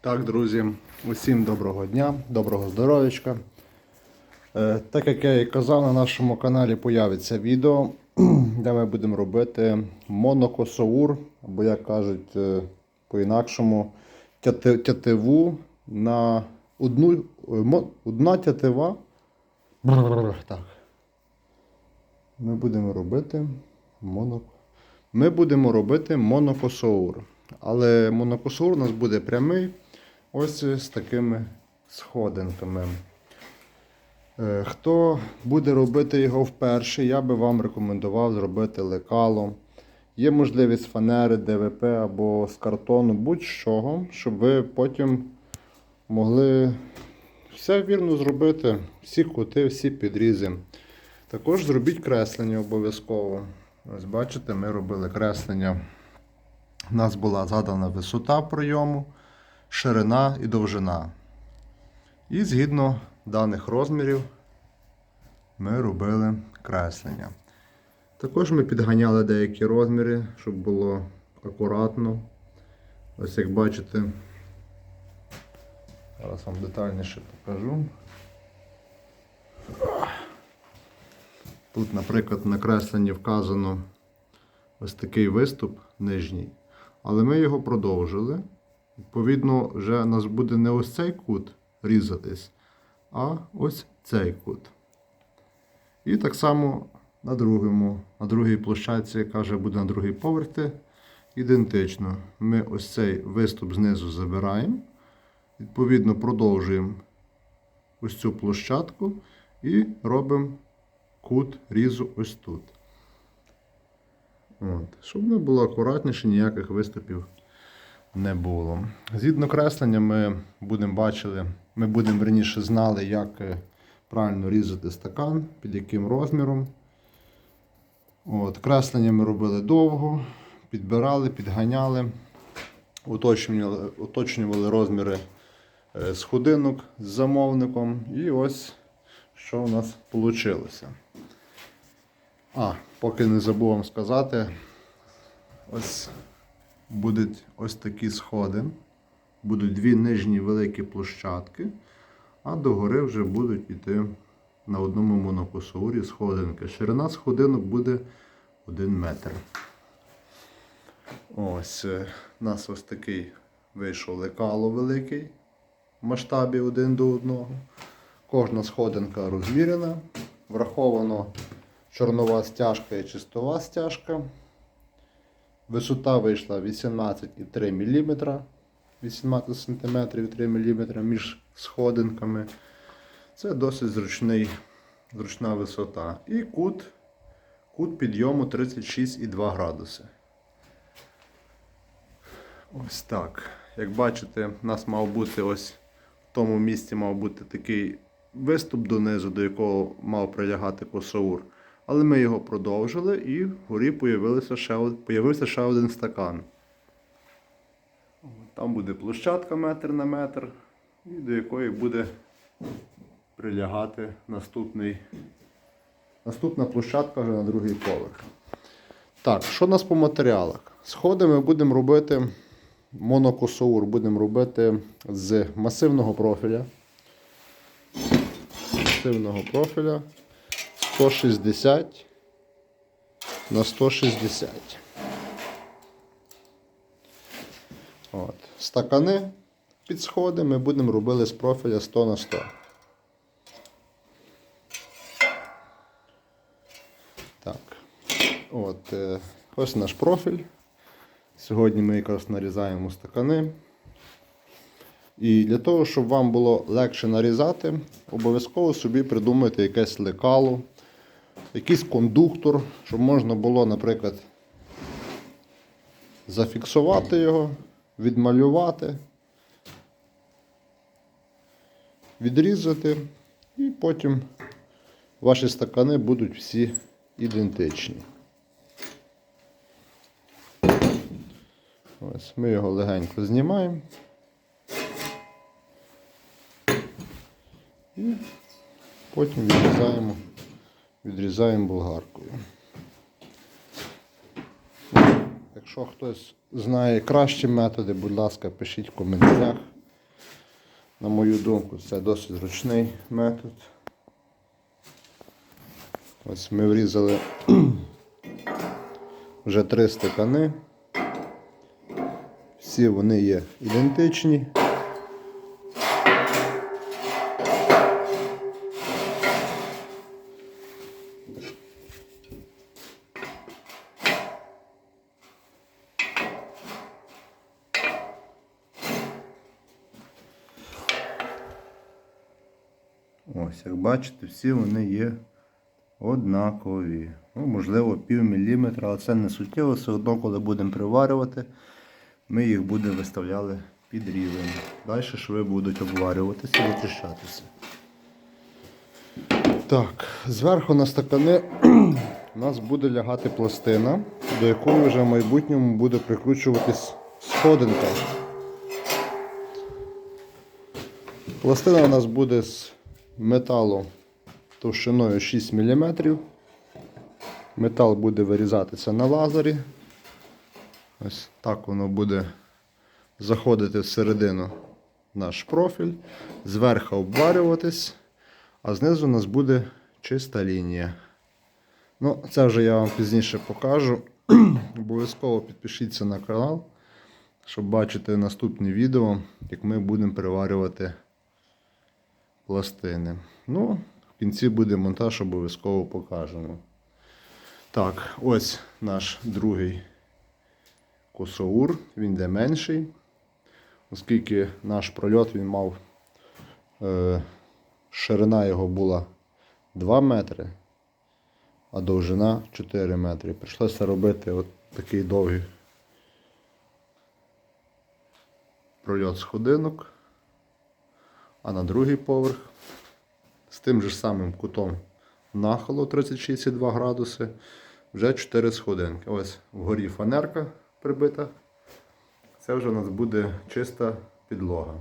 Так, друзі, усім доброго дня, доброго здоров'ячка. Е, Так як я і казав, на нашому каналі появиться відео, де ми будемо робити монокосоур, або, як кажуть е, по-інакшому, тяти- тятиву на одну, е, одна тятива. Так. Ми будемо робити моно... Ми будемо робити монокосоур. Але монокосоур у нас буде прямий, ось з такими сходинками. Е, Хто буде робити його вперше, я би вам рекомендував зробити лекало. Є можливість фанери, ДВП або з картону, будь-чого, щоб ви потім могли все вірно зробити, всі кути, всі підрізи. Також зробіть креслення обов'язково. Ось бачите, ми робили креслення. У нас була задана висота прийому, ширина і довжина. І згідно даних розмірів ми робили креслення. Також ми підганяли деякі розміри, щоб було акуратно. Ось як бачите, зараз вам детальніше покажу. Тут, наприклад, на кресленні вказано ось такий виступ нижній. Але ми його продовжили. Відповідно, вже нас буде не ось цей кут різатись, а ось цей кут. І так само на другому, на другій площадці, яка вже буде на другій поверхі, ідентично. Ми ось цей виступ знизу забираємо. Відповідно, продовжуємо ось цю площадку і робимо кут різу ось тут. От. Щоб не було акуратніше, ніяких виступів не було. Згідно креслення, ми будемо бачили, ми будемо верніше знали, як е, правильно різати стакан, під яким розміром. От. Креслення ми робили довго, підбирали, підганяли, уточнювали, уточнювали розміри е, сходинок з замовником. І ось що у нас вийшло. А, поки не забув вам сказати, ось будуть ось такі сходи. Будуть дві нижні великі площадки, а догори вже будуть йти на одному монокосоурі сходинки. Ширина сходинок буде 1 метр. Ось е, у нас ось такий вийшов лекало великий в масштабі один до одного. Кожна сходинка розмірена, враховано чорнова стяжка і чистова стяжка. Висота вийшла 18,3 мм, 18 см 3 мм між сходинками. Це досить зручний, зручна висота. І кут, кут підйому 36,2 градуси. Ось так. Як бачите, у нас мав бути ось в тому місці мав бути такий виступ донизу, до якого мав прилягати косаур. Але ми його продовжили і вгорі появився ще, появився ще один стакан. Там буде площадка метр на метр, і до якої буде прилягати наступний, наступна площадка вже на другий поверх. Так, що у нас по матеріалах? Сходи ми будемо робити монокосаур, будемо робити з масивного профіля. Масивного профіля 160 на 160. От. Стакани під сходи ми будемо робити з профіля 100 на 100. Так. От, е, ось наш профіль. Сьогодні ми якраз нарізаємо стакани. І для того, щоб вам було легше нарізати, обов'язково собі придумайте якесь лекало, якийсь кондуктор, щоб можна було, наприклад, зафіксувати його, відмалювати, відрізати, і потім ваші стакани будуть всі ідентичні. Ось ми його легенько знімаємо. І потім відрізаємо, відрізаємо болгаркою. Якщо хтось знає кращі методи, будь ласка, пишіть в коментарях. На мою думку, це досить зручний метод. Ось ми врізали вже три стакани. Всі вони є ідентичні. Ось, як бачите, всі вони є однакові. Ну, можливо, пів міліметра, але це не суттєво, все одно, коли будемо приварювати, ми їх будемо виставляли під рівень. Далі шви будуть обварюватися і вичищатися. Так, зверху на стакани у нас буде лягати пластина, до якої вже в майбутньому буде прикручуватись сходинка. Пластина у нас буде з металу товщиною 6 мм. Метал буде вирізатися на лазері. Ось так воно буде заходити всередину наш профіль, зверху обварюватись, а знизу у нас буде чиста лінія. Ну, це вже я вам пізніше покажу. Обов'язково підпишіться на канал, щоб бачити наступні відео, як ми будемо приварювати пластини. Ну, в кінці буде монтаж, обов'язково покажемо. Так, ось наш другий косоур, він де менший. Оскільки наш прольот він мав, е, ширина його була 2 метри, а довжина 4 метри. Прийшлося робити от такий довгий прольот сходинок а на другий поверх з тим же самим кутом нахилу 30-62 градуси, вже 4 сходинки. Ось вгорі фанерка прибита. Це вже у нас буде чиста підлога.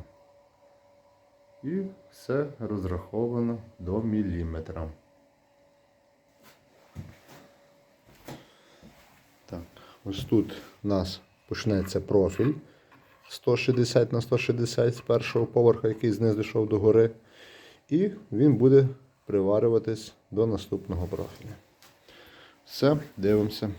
І все розраховано до міліметра. Так, ось тут у нас почнеться профіль. 160 на 160 з першого поверха, який знизу йшов до гори. І він буде приварюватись до наступного профіля. Все, дивимося.